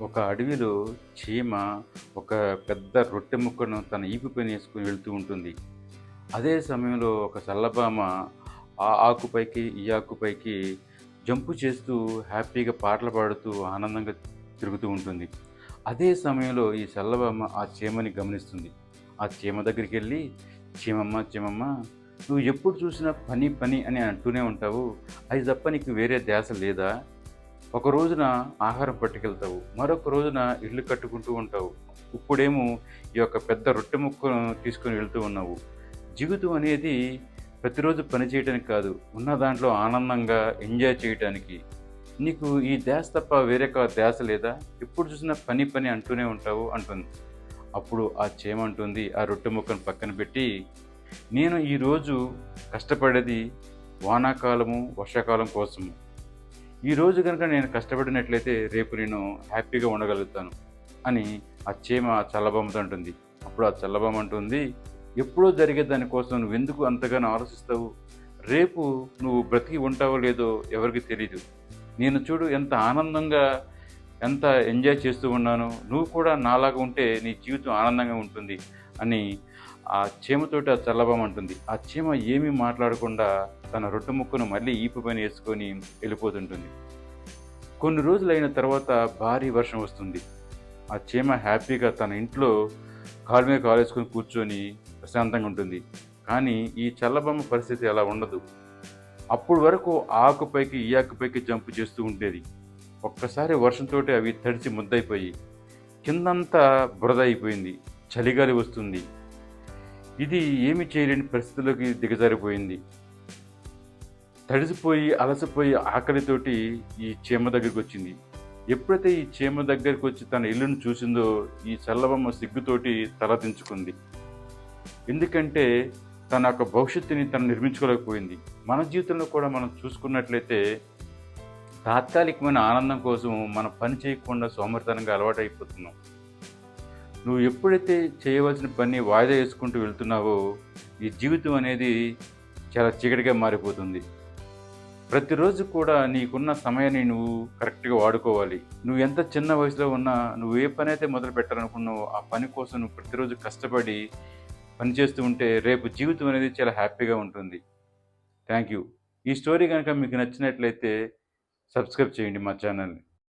ఒక అడవిలో చీమ ఒక పెద్ద రొట్టె ముక్కను తన ఈపుపైన వేసుకుని వెళ్తూ ఉంటుంది. అదే సమయంలో ఒక చల్లబామ ఆ ఆకుపైకి ఈ ఆకుపైకి జంపు చేస్తూ హ్యాపీగా పాటలు పాడుతూ ఆనందంగా తిరుగుతూ ఉంటుంది. అదే సమయంలో ఈ చల్లబామ ఆ చీమని గమనిస్తుంది. ఆ చీమ దగ్గరికి వెళ్ళి చీమమ్మ చీమమ్మ నువ్వు ఎప్పుడు చూసినా పని పని అని అంటూనే ఉంటావు. అది తప్ప నీకు వేరే ధ్యాస లేదా? ఒక రోజున ఆహారం పట్టుకెళ్తావు మరొక రోజున ఇల్లు కట్టుకుంటూ ఉంటావు. ఇప్పుడేమో ఈ యొక్క పెద్ద రొట్టె ముక్కను తీసుకొని వెళ్తూ ఉన్నావు. జీవితం అనేది ప్రతిరోజు పని చేయడానికి కాదు ఉన్న దాంట్లో ఆనందంగా ఎంజాయ్ చేయటానికి. నీకు ఈ ధ్యాస తప్ప వేరే కా ధ్యాస లేదా? ఎప్పుడు చూసినా పని పని అంటూనే ఉంటావు అంటుంది. అప్పుడు ఆ చేమంటుంది ఆ రొట్టె ముక్కను పక్కన పెట్టి నేను ఈరోజు కష్టపడేది వానాకాలము వర్షాకాలం కోసము. ఈ రోజు కనుక నేను కష్టపడినట్లయితే రేపు నేను హ్యాపీగా ఉండగలుగుతాను అని ఆ చీమ చల్లబొమ్మతో అంటుంది. అప్పుడు ఆ చల్లబొమ్మ అంటుంది ఎప్పుడో జరిగే దానికోసం నువ్వు ఎందుకు అంతగానో ఆలోచిస్తావు? రేపు నువ్వు బ్రతికి ఉంటావో లేదో ఎవరికి తెలియదు నేను చూడు ఎంత ఆనందంగా ఎంత ఎంజాయ్ చేస్తూ ఉన్నాను నువ్వు కూడా నాలాగా ఉంటే నీ జీవితం ఆనందంగా ఉంటుంది అని ఆ చీమతోటి ఆ చల్లబొమ్మ అంటుంది. ఆ చీమ ఏమీ మాట్లాడకుండా తన రొట్టె ముక్కను మళ్ళీ ఈపు పైన వేసుకొని వెళ్ళిపోతుంటుంది. కొన్ని రోజులు అయిన తర్వాత భారీ వర్షం వస్తుంది. ఆ చీమ హ్యాపీగా తన ఇంట్లో కాలు మీద కాలు వేసుకొని కూర్చొని ప్రశాంతంగా ఉంటుంది. కానీ ఈ చల్లబొమ్మ పరిస్థితి అలా ఉండదు. అప్పుడు వరకు ఆకుపైకి ఈ ఆకుపైకి జంపు చేస్తూ ఉండేది. ఒక్కసారి వర్షంతో అవి తడిచి ముద్దయిపోయి కిందంతా బురద అయిపోయింది చలిగాలి వస్తుంది. ఇది ఏమి చేయలేని పరిస్థితుల్లోకి దిగజారిపోయింది. తడిసిపోయి అలసిపోయి ఆకలితోటి ఈ చీమ దగ్గరికి వచ్చింది ఎప్పుడైతే ఈ చీమ దగ్గరికి వచ్చి తన ఇల్లును చూసిందో ఈ చల్లబొమ్మ సిగ్గుతోటి తలదించుకుంది ఎందుకంటే తన యొక్క భవిష్యత్తుని తను నిర్మించుకోలేకపోయింది. మన జీవితంలో కూడా మనం చూసుకున్నట్లయితే తాత్కాలికమైన ఆనందం కోసం మనం పని చేయకుండా సోమరితనంగా అలవాటు అయిపోతున్నాం నువ్వు ఎప్పుడైతే చేయవలసిన పని వాయిదా వేసుకుంటూ వెళ్తున్నావో ఈ జీవితం అనేది చాలా చీకటిగా మారిపోతుంది. ప్రతిరోజు కూడా నీకున్న సమయాన్ని నువ్వు కరెక్ట్గా వాడుకోవాలి. నువ్వు ఎంత చిన్న వయసులో ఉన్నా నువ్వు ఏ పని అయితే మొదలు పెట్టాలనుకున్నావో ఆ పని కోసం నువ్వు ప్రతిరోజు కష్టపడి పనిచేస్తూ ఉంటే రేపు జీవితం అనేది చాలా హ్యాపీగా ఉంటుంది. థ్యాంక్ యూ ఈ స్టోరీ కనుక మీకు నచ్చినట్లయితే సబ్స్క్రైబ్ చేయండి మా ఛానల్ని.